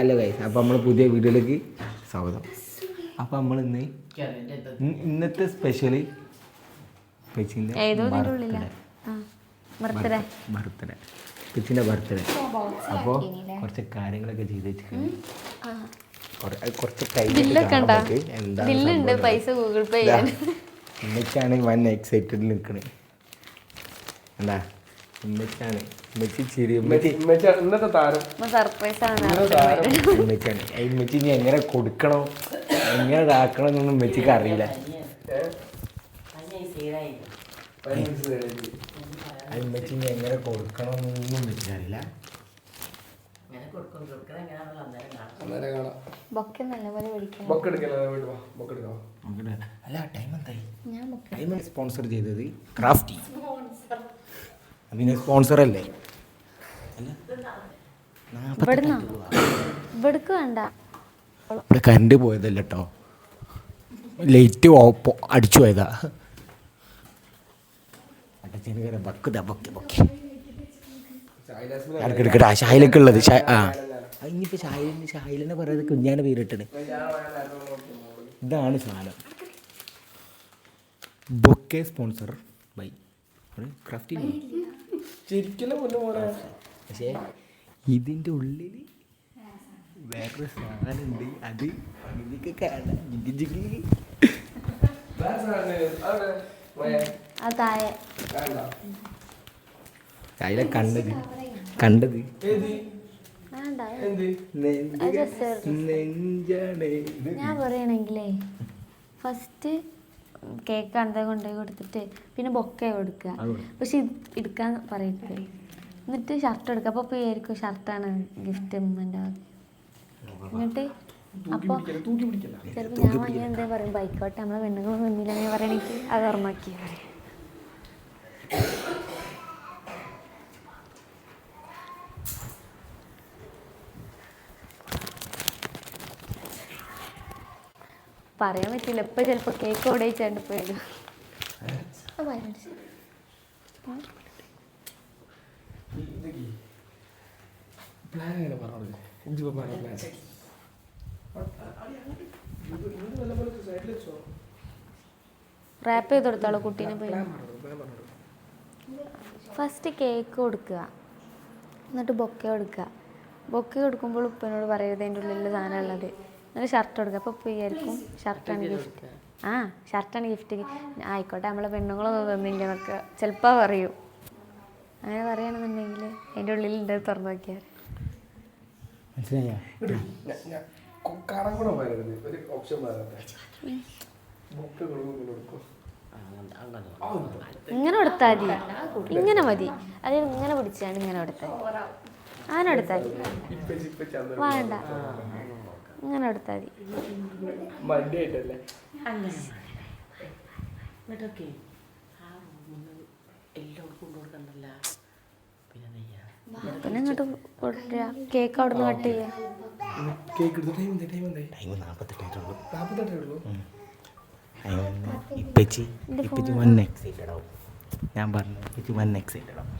അല്ല ഗൈസ് അപ്പൊ നമ്മൾ പുതിയ വീഡിയോയിലേക്ക് സ്വാഗതം. അപ്പൊ നമ്മൾ ഇന്ന് ഇന്ന് ഇന്നത്തെ സ്പെഷ്യൽ ബർത്ത്ഡേ. ബർത്ത്ഡേ. പെച്ചിന്റെ ബർത്ത്ഡേ. അപ്പോൾ കുറച്ച് കാര്യങ്ങളൊക്കെ ചെയ്ത് വെച്ചിട്ടുണ്ട്. കുറച്ച് പൈസ ഗൂഗിൾ പേ എക്സൈറ്റഡ് നിൽക്കണേ എന്താ? ഉമ്മച്ചാണ് ഉമ്മച്ചി ചിരി മെച്ചി ഇന്നത്തെ താരം. സർപ്രൈസ് ആണ് ഉമ്മച്ചാണ് ഈ മെച്ചി ഇനി എങ്ങനെ കൊടുക്കണോ? എങ്ങനെ ഇതാക്കണം എന്നൊന്നും മെച്ചിക്ക് അറിയില്ല. ആ ഉമ്മച്ചി ഇനി എങ്ങനെ കൊടുക്കണം എന്നൊന്നും ഉമ്മച്ചിക്ക് അറിയില്ല. അന്നേരം കാണാം. ബൊക്കെ നല്ലപോലെ പഠിക്കണം ബൊക്കെ എടുക്കല്ലേ? വീട്ടിൽ വാ ബൊക്കെ എടുക്കാം? അല്ല ടൈം എന്തായി? ഞാൻ ബൊക്കെ ടൈം സ്പോൺസർ ചെയ്തത്? ക്രാഫ്റ്റി അല്ലേ ഇവിടുന്നോ? ഇവിടക്ക് വേണ്ട. ഇവിടെ കറണ്ട് പോയതല്ല കേട്ടോ ലൈറ്റ് ഓപ്പോ അടിച്ചു പോയതാ. എടുക്കട്ടെ ഷായിലൊക്കെ ഉള്ളത് ആ. ആ, ഇനിയിപ്പോ ഷായിലിന് ഷായിലിനെ പറയുന്നത് കുഞ്ഞാണ് പേരിട്ടത് ഇതാണ് സാധനം. Bouquet sponsor by. ക്രാഫ്റ്റി പോലെ പക്ഷേ ഇതിന്റെ ഉള്ളിൽ വേറൊരു സാധനമുണ്ട്. അത് ഇതിക്ക് കാണാം ജിഗി ജിഗി ആ താഴെ. അതിലെ കണ്ടത്. കണ്ടത്. ഞാൻ പറയണെങ്കിലേ ഫസ്റ്റ് കേക്ക് അന്ത കൊണ്ടുപോയി കൊടുത്തിട്ട് പിന്നെ ബൊക്കെ കൊടുക്കുക. പക്ഷെ ഇത് എടുക്കാൻ പറയരുത് എന്നിട്ട് ഷർട്ട് എടുക്കുക. അപ്പോൾ പേരിക്കും ഷർട്ടാണ് ഗിഫ്റ്റ് ഉമ്മന്റെ എന്നിട്ട് അപ്പോൾ ചിലപ്പോ ചിലപ്പോൾ ഞാൻ വാങ്ങിയ എന്താ പറയും ബൈക്കോട്ടെ നമ്മളെ പെണ്ണുങ്ങൾ മുന്നിലാണ് പറയണെങ്കിൽ അത് ഓർമ്മയാക്കി പറയും പറയാൻ പറ്റില്ല. ഇപ്പൊ ചിലപ്പോ കേക്ക് ഓടെ പോയത് റാപ്പ് ചെയ്ത് കൊടുത്താളോ കുട്ടീനെ പോയി? ഫസ്റ്റ് കേക്ക് കൊടുക്കുക. എന്നിട്ട് ബൊക്കെ കൊടുക്കുക. ബൊക്കെ കൊടുക്കുമ്പോൾ ഉപ്പനോട് പറയരുത് അതിന്റെ ഉള്ളിൽ സാധനം ഉള്ളത് എന്നിട്ട് ഷർട്ട് കൊടുക്കുക അപ്പോൾ വിചാരിക്കും ഷർട്ടാണ് ഗിഫ്റ്റ് ആ ഷർട്ടാണ് ഗിഫ്റ്റ് ആയിക്കോട്ടെ നമ്മളെ പെണ്ണുങ്ങളൊന്നും തന്നില്ല എന്നൊക്കെ ചിലപ്പോൾ പറയൂ. അങ്ങനെ പറയുകയാണെന്നുണ്ടെങ്കിൽ അതിന്റെ ഉള്ളിൽ ഉണ്ട് തുറന്നു നോക്കിയാൽ. മനസ്സിലായ? ഇങ്ങനെ കൊടുത്താൽ മതി. ഇങ്ങനെ മതി. അത് ഇങ്ങനെ പിടിച്ചാണ് ഇങ്ങനെ കൊടുത്താൽ. അങ്ങനെ കൊടുത്താൽ വേണ്ട. ഇങ്ങനെ എടുത്താൽ മതി. മടിയായിട്ടല്ലേ? എന്നിട്ടൊക്കെ ആ റൂമിൽ എല്ലാവർക്കും പിന്നെ ഇങ്ങോട്ട് കേക്ക് അവിടെ നിന്ന് കട്ട് ചെയ്യാം. ടൈം എന്താ ടൈം എന്തായി ടൈം നാൽപ്പത്തെട്ടായിട്ടുള്ളൂ ഉള്ളൂ. ഇപ്പച്ചി ഇപ്പച്ചി വൺ എക്സൈറ്റഡ് ആവും. ഞാൻ പറഞ്ഞു ഇപ്പച്ചി വൺ എക്സൈറ്റഡ് ആവും.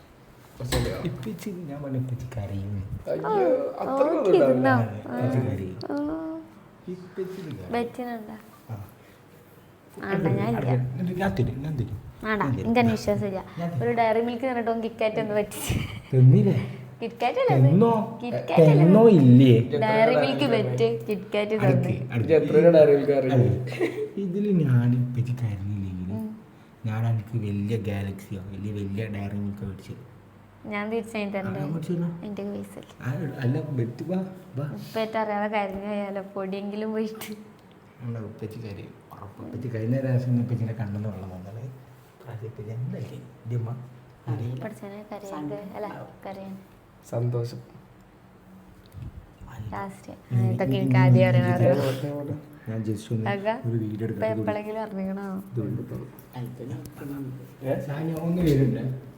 ഞാൻ പറഞ്ഞു ഇപ്പച്ചി കരയും. അയ്യോ അത്ര കരയും. ബെറ്റിനുണ്ട? എനിക്ക് വിശ്വാസമില്ല. ഒരു ഡയറി മിൽക്ക് തന്നിട്ടോ കിറ്റ്കാറ്റ് ഒന്ന് പറ്റിച്ച് ഡയറി മിൽക്ക് കിറ്റ്കാറ്റ് ഇതിൽ ഞാൻ കരഞ്ഞില്ലെങ്കിൽ ഞാൻ എനിക്ക് വലിയ ഗാലക്സിയോ വലിയ വലിയ ഡയറി മിൽക്ക് മേടിച്ചു ഞാൻ തീർച്ചയായും തരണ്ടേ ഉപ്പേറ്റ് അറിയാതെ കരഞ്ഞു പോയാലോ പൊടിയെങ്കിലും പോയിട്ട്. ഉപ്പച്ചി കരയും. ഉപ്പച്ചി കഴിഞ്ഞ പ്രാവശ്യം കണ്ണെന്ന് വെള്ളം വന്നത് സന്തോഷം. ലാസ്റ്റ്. ഇതൊക്കെ എനിക്ക് ആദ്യം അറിയണത് ഞാൻ ജസ്റ്റ് ഒന്ന് ഒരു വീഡിയോ എടുക്കാം. എപ്പോഴെങ്കിലും അറിഞ്ഞണോ ഞാൻ ഒന്ന് വരുന്നുണ്ട്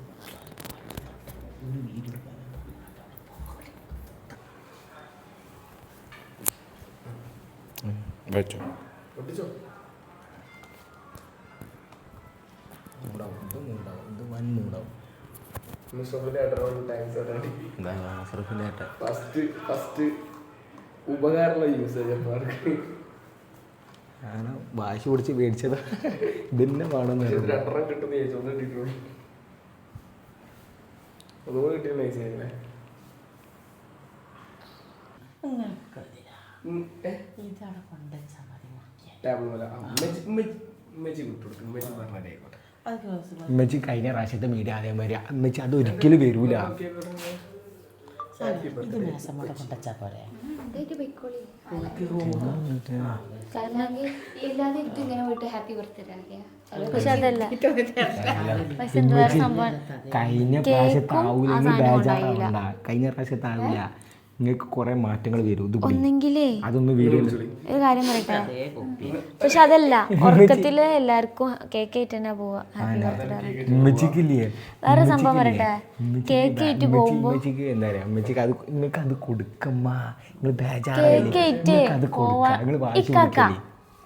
വെച്ചോ. പൊട്ടിച്ചോ? മൂടാവും. ഇത് മൂടാവും. ഇത് വൻ മൂടാവും. ഫസ്റ്റ് ഫസ്റ്റ് ഉപകാരമുള്ള യൂസേജ് വാശി പിടിച്ച് മേടിച്ചത്. ഇതന്നെ വേണമെന്ന് കിട്ടുന്ന ഒന്നുകൂടെ കിട്ടിയ നൈസ് ആയിരുന്നേ. ഉമ്മച്ചി കഴിഞ്ഞ പ്രാവശ്യത്തെ മീഡിയ അതേമാതിരി. ഉമ്മച്ചി അത് ഒരിക്കലും വരൂല. ഇത് മേസം കൂടെ കൊണ്ടുവച്ചാൽ പോരെ. കഴിഞ്ഞ പ്രാവശ്യം കഴിഞ്ഞ പ്രാവശ്യം ആവില്ല നിങ്ങൾക്ക് കുറെ മാറ്റങ്ങൾ വരും. ഇത്. ഒന്നെങ്കിലേ. അതൊന്ന് വീഡിയോ ഒരു കാര്യം പറയട്ടെ? പക്ഷെ അതല്ല ഉറക്കത്തിൽ എല്ലാവർക്കും കേക്ക് ആയിട്ട് തന്നെ പോവാ വേറെ സംഭവം പറയട്ടെ? കേക്ക് ആയിട്ട് പോകുമ്പോ എന്താ പറയാ? ഉമ്മച്ചിക്ക് അത് നിങ്ങൾക്ക് അത് കൊടുക്കമ്മ. നിങ്ങൾ കേക്ക് ആയിട്ട് ഇക്കാക്ക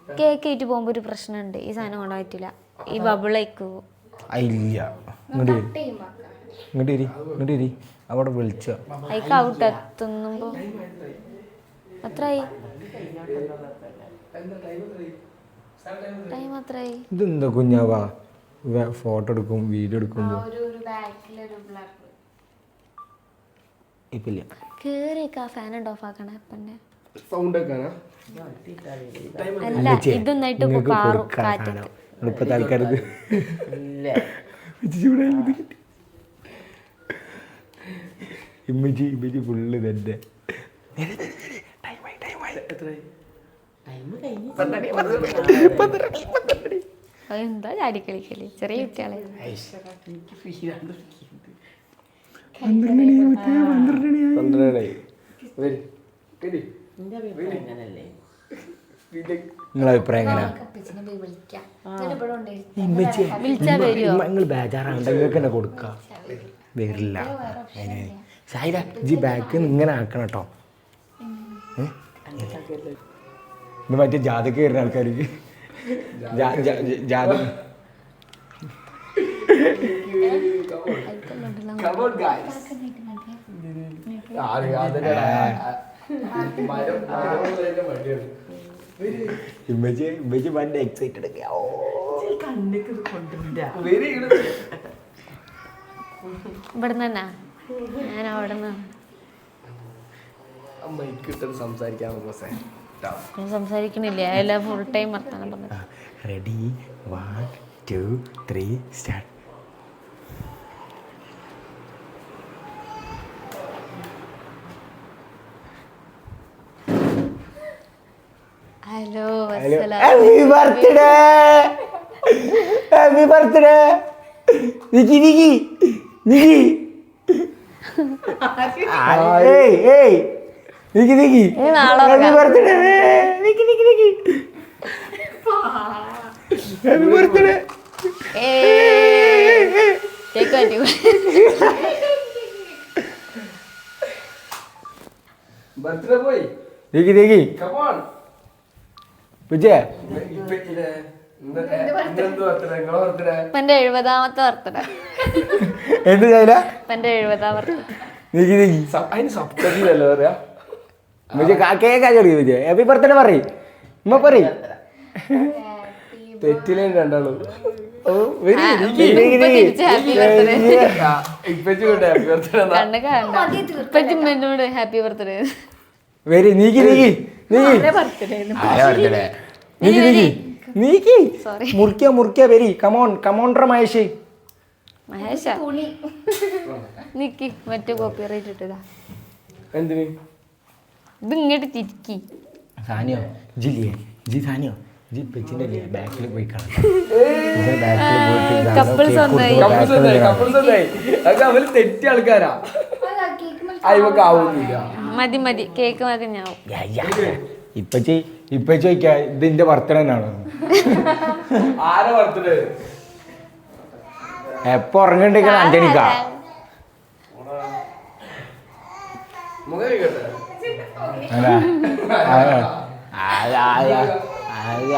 കേക്ക് ആയിട്ട് പോകുമ്പോ ഒരു പ്രശ്നമുണ്ട് ഈ സാധനം കൊണ്ടാൻ പറ്റില്ല ഈ ബബിളേക്ക് ഇല്ല. ഇങ്ങോട്ട് ഇങ്ങോട്ട് ഇരി ഇങ്ങോട്ട് വരി. അവിടെ വിളിച്ചു. അയക്ക് ഔട്ട് എത്തുമ്പോ എത്രയായി ടൈം എത്രയായി ഇതെന്താ കുഞ്ഞാവാ? ഫോട്ടോ എടുക്കും വീഡിയോ എടുക്കുമ്പോ. ഇപ്പില്ല. കേറിയൊക്കെ ആ ഫാൻ ഓഫ് ആക്കണ അപ്പന്റെ സൗണ്ട് വെക്കാനാ അല്ല ഇതൊന്നായിട്ട് ആൾക്കാർക്ക് ഇല്ല. ഇമ്മച്ചി ഇമ്മജി ഫുള്ള് തന്നെ എന്താ ചാടി കളിക്കൽ? ചെറിയ കുട്ടികളെ. നിങ്ങളെ അഭിപ്രായം എങ്ങനെയാ നിങ്ങൾ കൊടുക്കാം. വരില്ല. അതിന് സായിര ജി ബാക്ക് ഇങ്ങനെ ആക്കണം കേട്ടോ ഇത് മറ്റേ ജാതക വരുന്ന ജാ- ജാത ഇമ്മച്ചി ഇമ്മച്ചി ഭയങ്കര എക്സൈറ്റഡ് ഓ. കണ്ണിക്ക് ഇത് വെരി ഗുഡ് ഇവിടുന്ന് തന്നെ. ഞാൻ അവിടെ നിന്ന് സംസാരിക്കാൻ സംസാരിക്കണില്ല. എല്ലാം ഫുൾ ടൈം വർത്താനം പറഞ്ഞു. Ready one two three start hello happy birthday happy birthday Nikki Nikki. Nikki. ഏയ് ഏയ്. Nikki Nikki. Happy birthday Nikki Nikki Nikki. Happy birthday cake പറ്റി ബർത്ത്ഡേ പോയി. നീക്കി നീക്കി. Come come on Vijaya. എന്റെ എഴുപതാമത്തെ ബർത്ത്ഡേ എന്ത് ചെയ്യില്ല എഴുപതാം ബർത്ത്ഡേ ഹാപ്പി ബർത്ത്ഡേ പറയ്? ഉമ്മ പറയ്. രണ്ടാളും ഹാപ്പി വരി നീക്കി നീക്കി നീക്കി. നീക്കി നീക്കി. നീക്കി. മുറിക്ക മുറിക്ക വരി come on commander Mahesh. Mahesh. Nikki. മറ്റു കോപ്പി റൈറ്റ് ഇട്ടതാ. എന്തിന്? ഇത് ഇങ്ങോട്ട് തിരിക്കി. സാനിയോ ജില്ലേ ജി സാനിയോ ജി പെച്ചിന്റെ ബാക്കിൽ പോയി കാണാം. ആൾക്കാരാ. മതി. മതി കേക്ക് മതി ഞാൻ ഇപ്പച്ചി ഇപ്പച്ചി ചോദിക്കാ ഇതിന്റെ ബർത്ത്ഡേ തന്നെയാണോ ആരെ ബർത്ത്ഡേ എപ്പോ ഉറങ്ങിണ്ടിരിക്കണ അഞ്ചണിക്കാ മുഖം കഴിക്കട്ടെ അതാ. അതാ. അതാ, അതാ.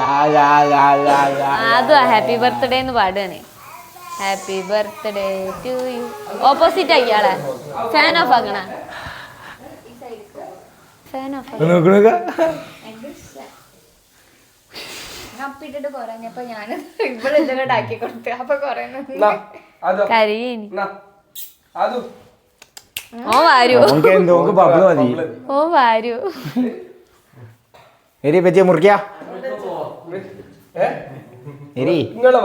അതാ, അതാ, അതാ, അതാ. അതും ഹാപ്പി ബർത്ത്ഡേ എന്ന് പാടുകയാണ് happy birthday to you opposite അയ്യാളെ fan off ആക്കണ. ഫാൻ ഓഫ് അപ്പിട്ടിട്ട് കുറഞ്ഞപ്പോ ഞാൻ ഇവിടെ എന്തെങ്കിലും ആക്കി കൊടുത്തു. അപ്പൊ കൊറേ കരയേനി. ഓ വാരു. ഓ വാരു. എരി പറ്റിയ മുറിക്കാ എരി നിങ്ങളെ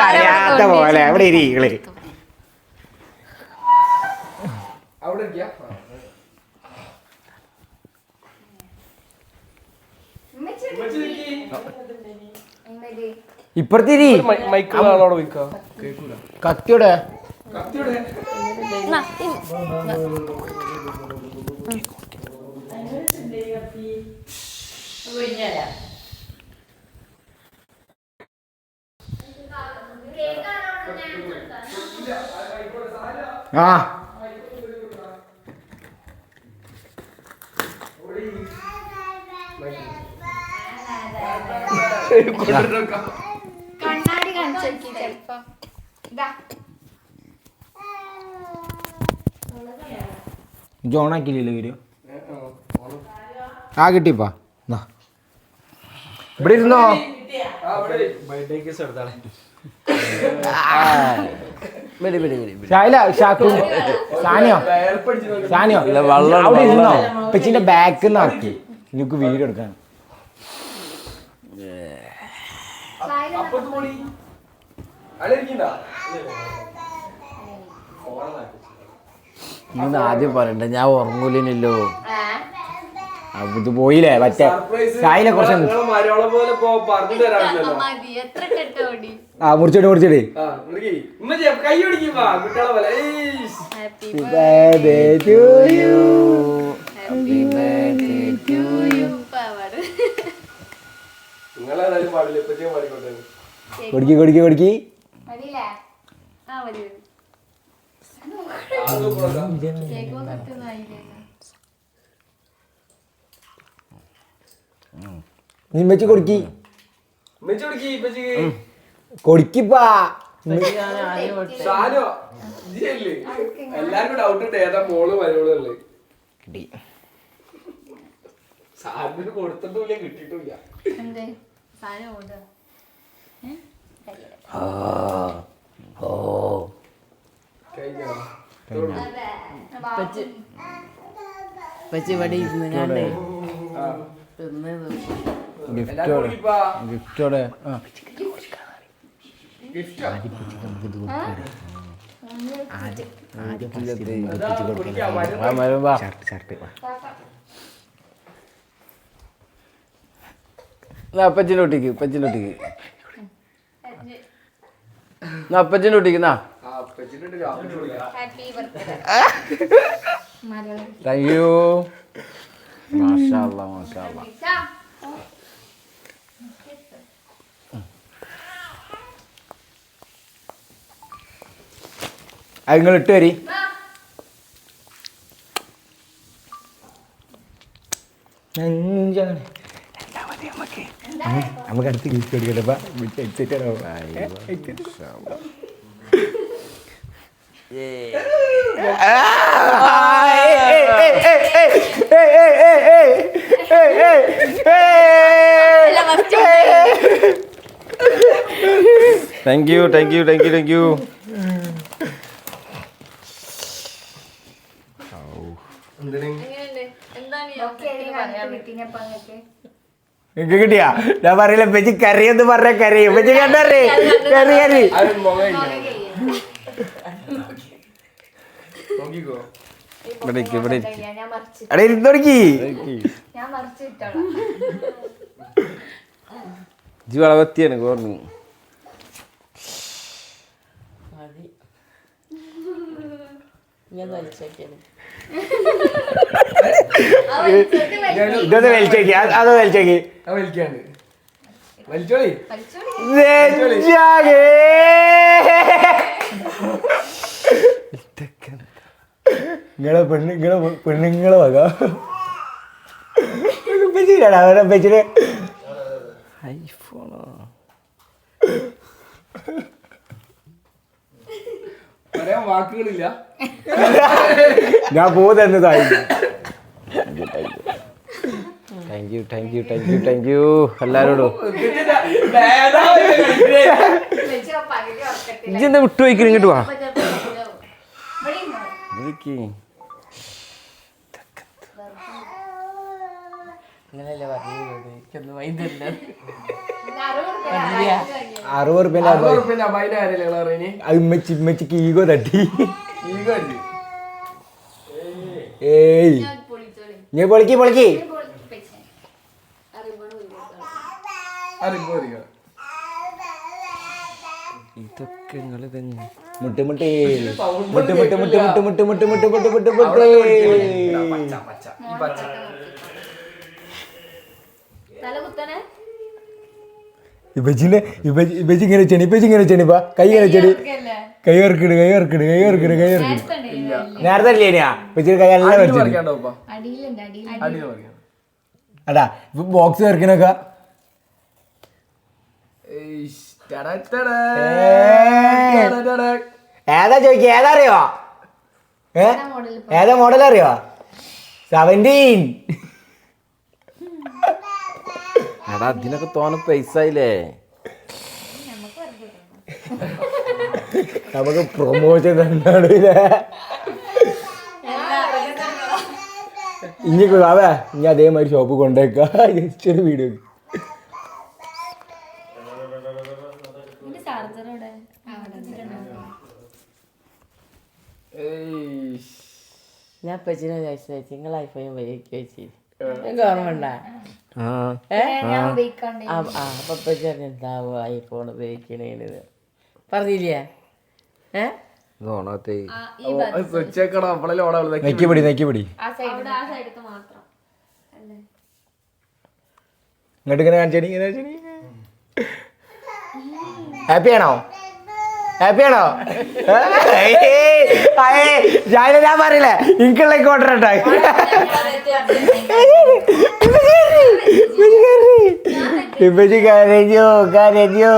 അറിയാത്ത പോലെ. അവിടെ ഇരി കേക്കൂല. കത്തിയോടെ. കത്തിയുടെ? നാ, ഇ- കാണിച്ചു ചെലപ്പോ ജോണാക്കില്ലല്ലോ വീഡിയോ ആ കിട്ടിപ്പാ എന്നാ. ഇവിടെ ഇരുന്നോ ഷായില ഷാക്കു സാനിയോ സാനിയോ അവിടെ ഇരുന്നോ പെച്ചിന്റെ ബാക്ക് ആക്കി നിനക്ക് വീഡിയോ എടുക്കാൻ ഇന്ന് ആദ്യം പറയണ്ട ഞാൻ ഉറങ്ങൂലിനല്ലോ. ഇത് പോയില്ലേ മറ്റേ ഷായില കുറച്ച് ആ കൊടുക്കി കൊടുക്കി കൊടുക്കി. മതിയില്ലേ ആ മതി. കേക്ക് കത്തൊന്നും ആയില്ലേ നിമ്മച്ചി കൊടുക്കി. കൊടുക്കിപ്പാ? എല്ലാവർക്കും ഡൗട്ട് ഉണ്ട് ഏതാ മോൾ മരോൾ ഉള്ളത് സാറിന് കൊടുത്തിട്ടില്ല കിട്ടിയിട്ടില്ല എന്തേ? സാധനം കഴിഞ്ഞോ പക്ഷെ ഇവിടെ ഇരുന്ന് കണ്ടേ തിന്ന് ഗിഫ്റ്റോടെ. ഗിഫ്റ്റോടെ ആ ഗിഫ്റ്റാ? കുടിക്കാം, മരുന്ന്. ഷർട്ട് ഷർട്ട് അപ്പച്ചിന്റെ ഒട്ടിക്ക് അപ്പച്ചിന്റെ ഒട്ടിക്ക് അപ്പച്ചിന്റെ ഒട്ടിക്ക് നാ ആ, അപ്പച്ചിന്റെ ഉണ്ട്, അപ്പച്ചി വിളിക്കാം. ഹാപ്പി ബർത്ത്ഡേ മകളെ താങ്ക് യു മാഷാ അല്ലാ മാഷാ അല്ലാ അത് നിങ്ങൾ ഇട്ട് വരി. അഞ്ചാണ് രണ്ടാമത് നമുക്ക് നമുക്ക് അടുത്ത് gift കൊടുക്കട്ടപ്പാ excited thank you thank you thank you thank you എന്തിന്? കിട്ടിയാ? ഞാൻ പറയില്ല പെച്ചി കറിയെന്ന് പറഞ്ഞ കറി പെച്ചി കണ്ടറി കറി കറി ഇവിടെ ഇവിടെ അവിടെ ഇരുന്നോടിക്ക് ഞാൻ മറിച്ച് വിട്ടോളാം ജി വളവത്തിയാണ് കോർന്നു ഞാൻ വലിച്ചേക്കാണ് ഇതൊന്ന് വലിച്ചേക്ക് അത് വലിച്ചേക്ക് ആ വലിക്കാണ്ട്. വലിച്ചോളി. നിങ്ങളെ പെണ്ണ് നിങ്ങളെ പെണ്ണുങ്ങളെ വക. പെച്ചിട്ടാണ് അവരെ പെച്ചിട്ട് ഐഫോണോ? പറയാൻ വാക്കുകളില്ല. ഞാൻ പോകുന്നതായി thank you thank you thank you thank you എല്ലാരോടും. ഇജ്ജെന്താ വിട്ടു വയ്ക്കണ ഇങ്ങോട്ട് വാ. അങ്ങനെയല്ലേ പറഞ്ഞത്? എനിക്കൊന്നും വൈകില്ല അറുപത് റുപ്യ അറുപത് ഉറുപ്പിന്റെ അമ്മായിന്റെ കാര്യല്ലേ നിങ്ങൾ പറയുന്നേ അത് ഇമ്മച്ചി ഇമ്മച്ചിക്ക് ഈഗോ തട്ടി ഏയ് ഞാൻ പൊളിക്ക് പൊളിക്ക് ഇതൊക്കെ നിങ്ങൾ തന്നെ മുട്ട് മുട്ട് മുട്ട് മുട്ട് മുട്ട് മുട്ട് മുട്ട് മുട്ട് മുട്ട് മുട്ട് മുട്ട് മുട്ട് തല കുത്തനെ ഇപ്പച്ചിനെ ഇപ്പച്ചി ഇങ്ങനെ ചെണി ഇപ്പച്ചി ഇങ്ങനെ ചെണിപ്പാ കൈ ഇങ്ങനെ ചെടി. കൈ ഓർക്കിട് കൈ ഓർക്കിട് കൈ ഓർക്കിട് കൈ ഓർക്കിട് നേരത്തെ അടാ ബോക്സ് വരക്കിനൊക്കെ ഏതാ ചോദിക്ക? ഏതാ അറിയോ ഏതാ മോഡൽ അറിയോ? സെവന്റീൻ എടാ അതിനൊക്കെ തോന്നെ പൈസ ആയില്ലേ നമുക്ക് പ്രൊമോഷൻ തന്നാണ് ഇനി അവ ഇനി അതേമാതിരി ഷോപ്പ് കൊണ്ടേക്ക. ജസ്റ്റ് ഒരു വീഡിയോ. ഞാൻ പച്ചിനെ ചോദിച്ചു നിങ്ങൾ ഐഫോൺ ഉപയോഗിക്കുക വെച്ച് എനിക്ക് ഓർമ്മ ഉണ്ടാ? ണോ എന്താവും ഐഫോൺ പറഞ്ഞില്ലേ? ഹാപ്പി ആണോ? ഹാപ്പി ആണോ? ഞാൻ പറയില്ലേ ഇൻകുള്ള കോട്ടർ ഉണ്ടായി ഇപ്പച്ചി കരഞ്ഞു കരഞ്ഞു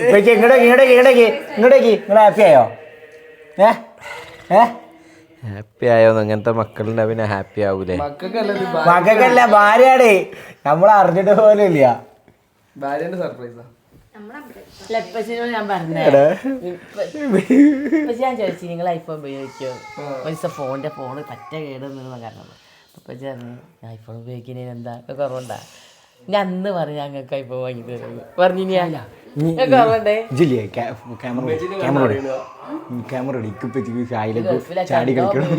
ഇപ്പച്ചി ഇങ്ങോട്ടേക്ക് ഇങ്ങോട്ടേക്ക് ഇങ്ങോട്ടേക്ക് ഇങ്ങോട്ടേക്ക് നിങ്ങൾ ഹാപ്പി ആയോ ഏ ഏ ഹാപ്പി ആയോന്ന് അങ്ങനത്തെ മക്കളുടെ പിന്നെ ഹാപ്പി ആവൂലേ? മക്കൾക്കല്ല ഇത് ഭാ- മകക്കല്ല ഭാര്യയാടേ. നമ്മൾ അറിഞ്ഞിട്ട് പോലും ഇല്ല ഭാര്യന്റെ സർപ്രൈസാ അല്ല ഞാൻ പറഞ്ഞേ. ഞാൻ നിങ്ങൾ ഐഫോൺ ഉപയോഗിക്കോ? ഫോണിന്റെ ഫോൺ പറ്റ കേടുന്നുള്ള കാരണം ഇപ്പച്ചി ഐഫോൺ ഉപയോഗിക്കുന്നതിന് എന്താ? കുറവുണ്ടാ? ഞാൻ അന്ന് പറഞ്ഞു ഞങ്ങൾക്ക് ഐഫോൺ വാങ്ങി തരുന്നത് പറഞ്ഞു ഞാൻ ക്യാമറ ചാടി കളിക്കണം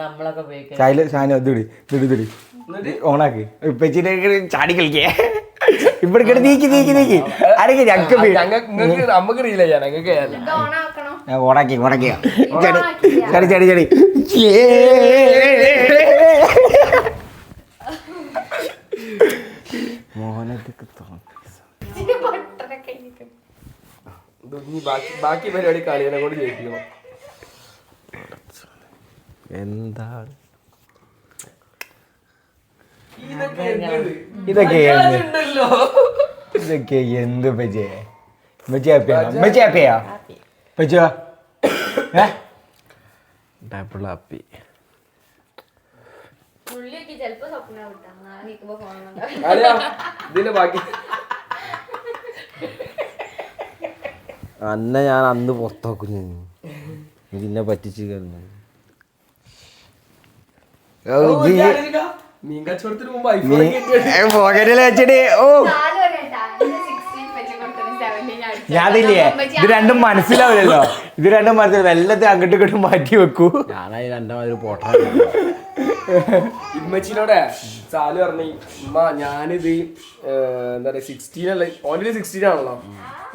നമ്മളൊക്കെ ഉപയോഗിക്കാം ഓണാക്ക്. ഉപ്പച്ചിനെ ചാടി കളിക്കേ. ഇവിടെ നീക്കി നീക്കി നീക്കി. അടക്കി ഞങ്ങൾക്ക് നമുക്ക് റീല ഞങ്ങൾക്ക് ഞാൻ ഓണാക്കി ഓണാക്കിയ ചടി ചടി ചടി മോഹനത്തേക്ക് ബാക്കി ബാക്കി പരിപാടി കളികളെ കൂടി ജയിപ്പിക്കണം. എന്താണ് ഇതൊക്കെ ഇതൊക്കെ എന്ത്? പജേ അന്നെ ഞാൻ അന്ന് പുറത്തോക്കുന്നു ഇതിനെ പറ്റിച്ചു കയറുന്നു മീൻ കച്ചവടത്തിന് മുമ്പ് ഐഫോൺ പോക്കറ്റിൽ വെച്ചിട്ട് ഓ. ഞാനില്ലേ ഇത് രണ്ടും മനസ്സിലാവില്ലല്ലോ. ഇത് രണ്ടും മനസ്സിലാവും എല്ലാത്തിനും അങ്ങോട്ടും ഇങ്ങോട്ടും മാറ്റി വെക്കൂ. ഞാനായി രണ്ടാമത് പോട്ട ഇമ്മച്ചിനോടെ സാൽ പറഞ്ഞു ഉമ്മ ഞാനിത് ഏർ, എന്താ പറയാ സിക്സ്റ്റീൻ അല്ല ഓൺലി സിക്സ്റ്റീൻ ആണല്ലോ.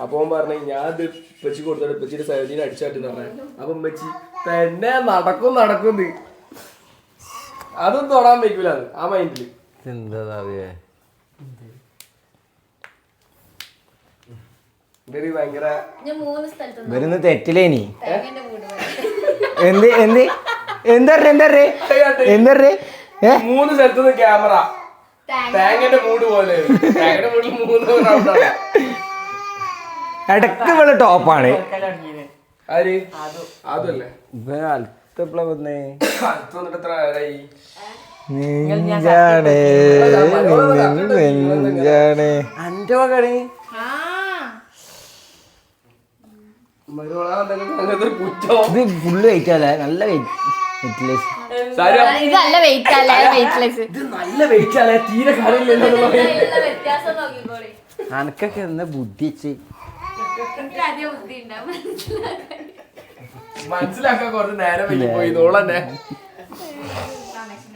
അപ്പൊ ഓൻ പറഞ്ഞു ഞാൻ ഇത് ഇപ്പച്ചി കൊടുത്തിട്ട് ഇപ്പച്ചിന്റെ സെവന്റീൻ അടിച്ചാട്ടെന്ന് പറഞ്ഞു. അപ്പൊ ഇമ്മച്ചി തന്നെ നടക്കും നടക്കും അതും തൊടാൻ വയ്ക്കൂല അത് ആ ഭയങ്കര മൂന്ന് സ്ഥലത്ത് വരുന്ന തെറ്റിലേനി നീ. എന്ത് എന്ത്? എന്തറേ എന്തറേ എന്തറേ മൂന്ന് സ്ഥലത്തുനിന്ന് ക്യാമറ. തേങ്ങന്റെ മൂട് പോലെ. തേങ്ങന്റെ മൂടിൽ മൂന്ന് റൗണ്ടാണ് ഇടയ്ക്ക് ഇവിടെ ടോപ്പാണ് ആര്? അതല്ലേ ഇപ്പൊ അടുത്തപ്പള വന്നേ? അടുത്ത് വന്നിട്ട് എത്ര നേരായി? നെഞ്ചാണ് നെഞ്ചാണ് അന്റെ മകണ് മരുമോളെ അങ്ങനത്തെ ഒരു കുറ്റം? ഇത് ഫുള്ള് വെയിറ്റ് അല്ലേ? നല്ല വെയിറ്റ് സാരി ഇതല്ല വെയിറ്റ് അല്ല? വെയിറ്റ്ലെസ് ഇത് നല്ല വെയിറ്റ് അല്ലേ? തീരെ കാര്യമില്ലല്ലോ എന്ന് പറയുന്നത്. വ്യത്യാസം നോക്കിക്കോളി. അനക്കൊക്കെ എന്താ ബുദ്ധി വെച്ച് മനസ്സിലാക്കാൻ കുറച്ച് നേരം വൈകി പോയി. ഇതോളന്നെ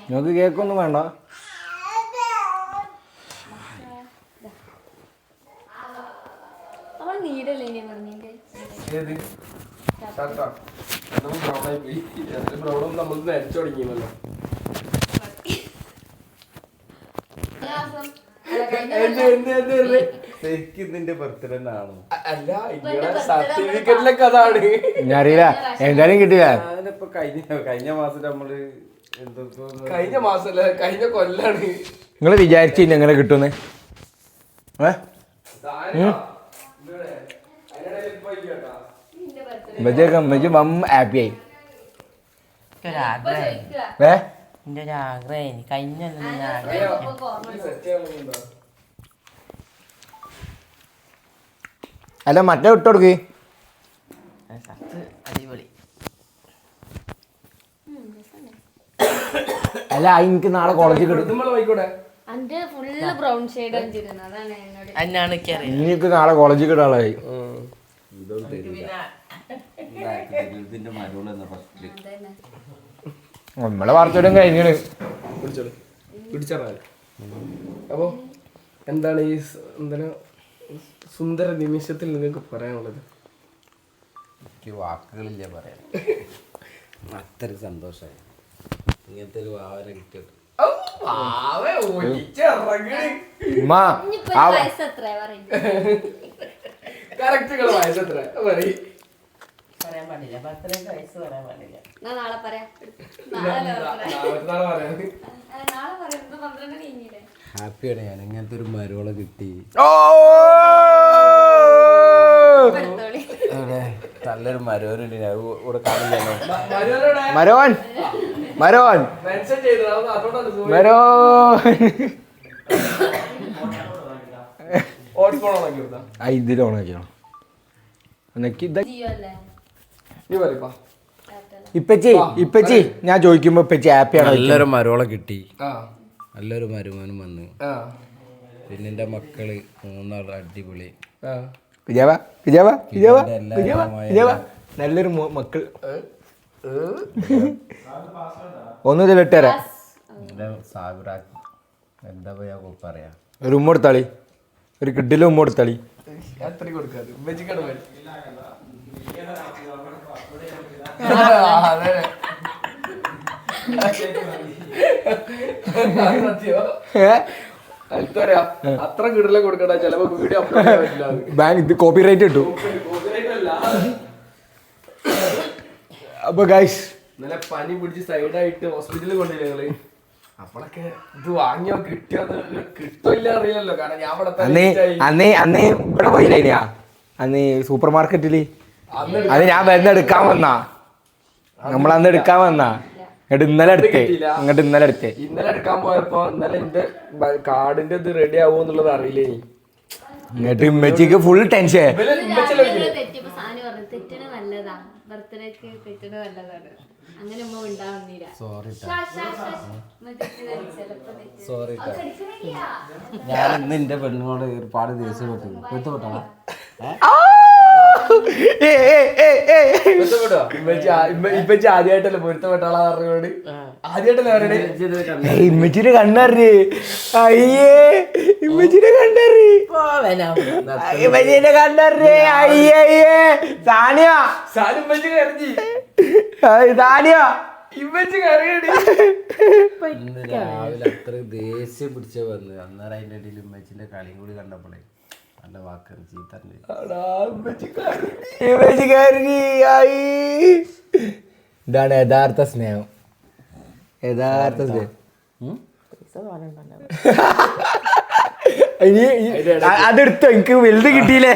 നിങ്ങക്ക് കേക്കൊന്നും വേണ്ട. ഏത്? ഷർട്ടാ അതും ബ്രൗണായി പോയി. അതിന്റെ ബ്രൗണും നമ്മൾ നരച്ചു തുടങ്ങിയല്ലോ എന്ത് എന്ത് എന്ത് എന്ത്? ശരിക്കും ഇതിന്റെ ബർത്ത്ഡേ ആണ്? അല്ല സർട്ടിഫിക്കറ്റിലൊക്കെ അതാണ്. ഞാൻ അറിയില്ല എന്തായാലും കിട്ടില്ല. കഴിഞ്ഞ കഴിഞ്ഞ മാസം നമ്മൾ കഴിഞ്ഞ മാസല്ല കഴിഞ്ഞ കൊല്ലാണ്. നിങ്ങൾ വിചാരിച്ചില്ല എങ്ങനെ കിട്ടുന്നേ? ഏ? ഇമ്മച്ചൊക്കെ ഇമ്മച്ചി മം ഹാപ്പി ആയി. ഒരാഗ്രഹം ഏ? എന്റെ ഒരു ആഗ്രഹം കഴിഞ്ഞ ഞാൻ ആഗ്രഹിക്കും അല്ല മറ്റേ ഇട്ട് കൊടുക്ക്. അടിപൊളി. അല്ല എനിക്ക് നാളെ കോളേജിൽ എനിക്ക് നാളെ കോളേജിൽ കിട്ടാളായി ഫസ്റ്റിൽ നമ്മളെ വാർത്തയോടും കഴിഞ്ഞാണ്. അപ്പോ എന്താണ് ഈ എന്താണ് സുന്ദര നിമിഷത്തിൽ നിങ്ങൾക്ക് പറയാനുള്ളത്. എനിക്ക് വാക്കുകളില്ല പറയാൻ. അത്ര സന്തോഷമായി. ഇങ്ങനത്തെ ഒരു വാവനെ കിട്ടിയത് പറയാൻ പാടില്ല. പത്തിരണ്ട് വയസ്സ് പറയാൻ പാടില്ല. ഞാൻ നാളെ പറയാം. ഹാപ്പിയാണ് ഞാൻ. ഇങ്ങനത്തെ ഒരു മരുവളെ കിട്ടി. ഓ ഇപ്പൊ എടുത്തോളി അവിടെ നല്ലൊരു മരുവനുണ്ട് ഞാൻ ഇവിടെ കാണില്ലല്ലോ മരുവനോടെ മരോൻ മരോൻ മെൻഷൻ ചെയ്തു അതുകൊണ്ടാണ് സൂര്യ മരോൻ ഹോട്ട്സ്പോൺ ഓണാക്കി കൊടുത്താ ആ ഇതിലോൺ ഇവിടെ എനിക്ക് മരോൻ മരോൻ. അല്ലേ ഇതിൽ പറയപ്പാ ഇപ്പച്ചി ഇപ്പച്ചി ഞാൻ ചോദിക്കുമ്പോ ഇപ്പച്ചി ഹാപ്പിയാണ് നല്ലൊരു മരോളെ കിട്ടി. നല്ലൊരു മരുമാനും വന്നു. ആ. പിന്നെ എന്റെ മക്കൾ മൂന്നാൾ അടിപൊളി. ആ. വിജയവ വിജയവ വിജയവ എല്ലാ വിജയവ വിധമായ വിജയവ. നല്ലൊരു മക്കൾ. ഒന്നു എന്താ പറയാ? ഒരു ഉമ്മ കൊടുത്താളി. ഒരു കിഡിലെ ഉമ്മ കൊടുത്താളി. കൊടുക്കാതെ അത്ര കിടല കൊടുക്കണ്ട ചിലപ്പോ വീഡിയോ. ബാൻ ഇത് കോപ്പി റൈറ്റ് കിട്ടു. അപ്പൊ ഗൈസ് നല്ല പനി പിടിച്ച് സൈഡായിട്ട് ഹോസ്പിറ്റലിൽ കൊണ്ടില്ല അപ്പോഴൊക്കെ ഇത് വാങ്ങിയോ കിട്ടില്ല കാരണം ഞാൻ ഇവിടെ തന്നെ അന്നേ late ആയി. അന്നേ അന്നേ ഇവിടെ പോയില്ലേനാ അന്ന് സൂപ്പർ മാർക്കറ്റിൽ അന്ന് അത് ഞാൻ വരുന്ന എടുക്കാൻ വന്നാ. നമ്മളന്ന് എടുക്കാൻ വന്നാ. എന്നിട്ട് ഇന്നലെ എടുത്തേ. ഇങ്ങോട്ട് ഇന്നലെ എടുത്തേ. ഇന്നലെ എടുക്കാൻ പോയപ്പോ ഇന്നലെ എന്റെ കാർഡിന്റെ ഇത് റെഡി ആവുമോ എന്നുള്ളത് അറിയില്ലേ. എന്നിട്ട് ഇമ്മച്ചിക്ക് ഫുൾ ടെൻഷൻ സോറി ഞാൻ ഇന്ന് എന്റെ പെണ്ണിനോട് ഒരുപാട് ദിവസം പെട്ടു. ഏ, ഏ, ഏ, ഏ. പൊരുത്തപ്പെട്ടോ? ഇമ്മച്ചി ആദ്യമായിട്ടല്ലേ പൊരുത്തപ്പെട്ടാളാ പറഞ്ഞോട് ആദ്യമായിട്ടല്ലേ പറയണേ ഏയ്, ഇമ്മച്ചിയുടെ കണ്ണറി അയ്യേ ഇമ്മച്ചിയുടെ കണ്ണറി ഇമ്മച്ചിയുടെ കണ്ടറി അയ്യേ അയ്യേ. സാനിയ. സാധനം ഇമ്മച്ചി കരഞ്ഞി. സാനിയ. ഇമ്മച്ചി ഇന്ന് രാവിലെ അത്ര ദേഷ്യം പിടിച്ച വന്ന്. അന്നേരം അതിന്റെ ഇടയിൽ ഇമ്മച്ചിന്റെ കളിയും കൂടി കണ്ടപ്പോഴേ ഇതാണ് യഥാർത്ഥ സ്നേഹം. യഥാർത്ഥ സ്നേഹം. അതെടുത്ത് ഇനി എനിക്ക് വലുത് കിട്ടിയില്ലേ?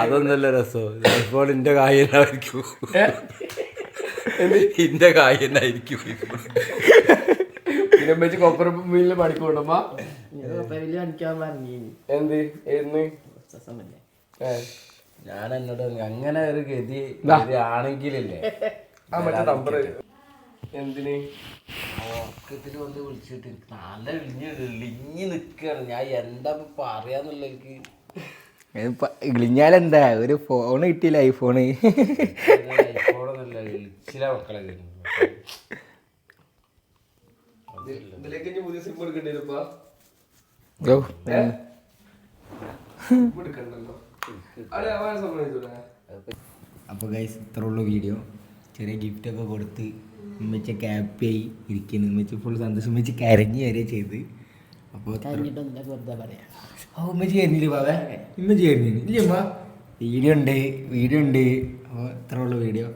അതൊന്നല്ല രസം. ഇപ്പോൾ എന്റെ കായനായിരിക്കും എന്റെ കായനായിരിക്കും പിന്നെ കൊപ്പറ മില്ലിൽ പണിക്ക് എന്ത്? എന്ന് ഞാൻ എന്നോട് അങ്ങനെ ഒരു ഗതി ആണെങ്കിലല്ലേ? എന്തിന്? ഉറക്കത്തിൽ വന്ന് വിളിച്ചിട്ട് നല്ല ഇളിഞ്ഞ് ഇളിഞ്ഞ് നിക്കാണ്. ഞാൻ എന്താ ഇപ്പൊ പറയാന്നുള്ള എനിക്ക്? ഇളിഞ്ഞാലെന്താ ഒരു ഫോൺ കിട്ടിയില്ല ഐഫോൺ ഐഫോണൊന്നുമില്ല ഇളിച്ചില്ല മക്കളെ. ഇതിലേക്ക് പുതിയ സിം എടുക്കേണ്ടി വരുമ്പോ ഓ, എടുക്കണ്ടല്ലോ അതെ അവനെ സമ്മതിച്ചൂടെ അപ്പോൾ ഗൈസ് ഇത്ര ഉള്ള വീഡിയോ ചെറിയ ഗിഫ്റ്റ് ഒക്കെ കൊടുത്ത് ഉമ്മച്ചൊക്കെ ഹാപ്പിയായി ഇരിക്കുന്നു. ഉമ്മച്ച ഫുൾ സന്തോഷം. ഉമ്മച്ച് കരഞ്ഞു വരെ ചെയ്ത്. അപ്പോൾ ഓ ഉമ്മച്ചി കരഞ്ഞില്ലേ ബാബേ? ഉമ്മച്ചി കരഞ്ഞില്ല? ഇല്ല ഉമ്മ. വീഡിയോ ഉണ്ട് വീഡിയോ ഉണ്ട്. അപ്പോൾ ഇത്ര ഉള്ള വീഡിയോ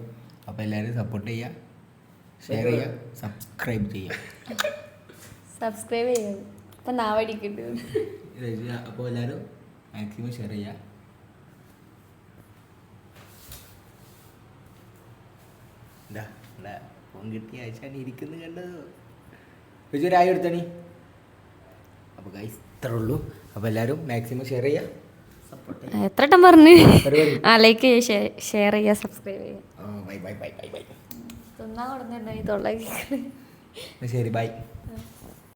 അപ്പോൾ എല്ലാവരും സപ്പോർട്ട് ചെയ്യുക ഷെയർ ചെയ്യുക സബ്സ്ക്രൈബ് ചെയ്യുക. സബ്സ്ക്രൈബ് ചെയ്യത് അപ്പം നാവടിക്കുന്നുണ്ട് അപ്പോൾ എല്ലാവരും മാക്സിമം ഷെയർ ചെയ്യുക ഇതാ ഇവിടെ ഫോൺ കിട്ടിയ ആഴ്ചയാണ് ഇരിക്കുന്നത് കണ്ടത് ഒരു രായ എടുത്തണി അപ്പോൾ ഗൈസ് ഇത്രേ ഉള്ളൂ. അപ്പോൾ എല്ലാവരും മാക്സിമം ഷെയർ ചെയ്യുക എത്ര വട്ടം പറഞ്ഞു? ആ ലൈക്ക് ഷെയർ ചെയ്യുക സബ്സ്ക്രൈബ് ചെയ്യുക തിന്നാൻ തൊള്ള കേൾക്കുന്നത് ശരി ബൈ.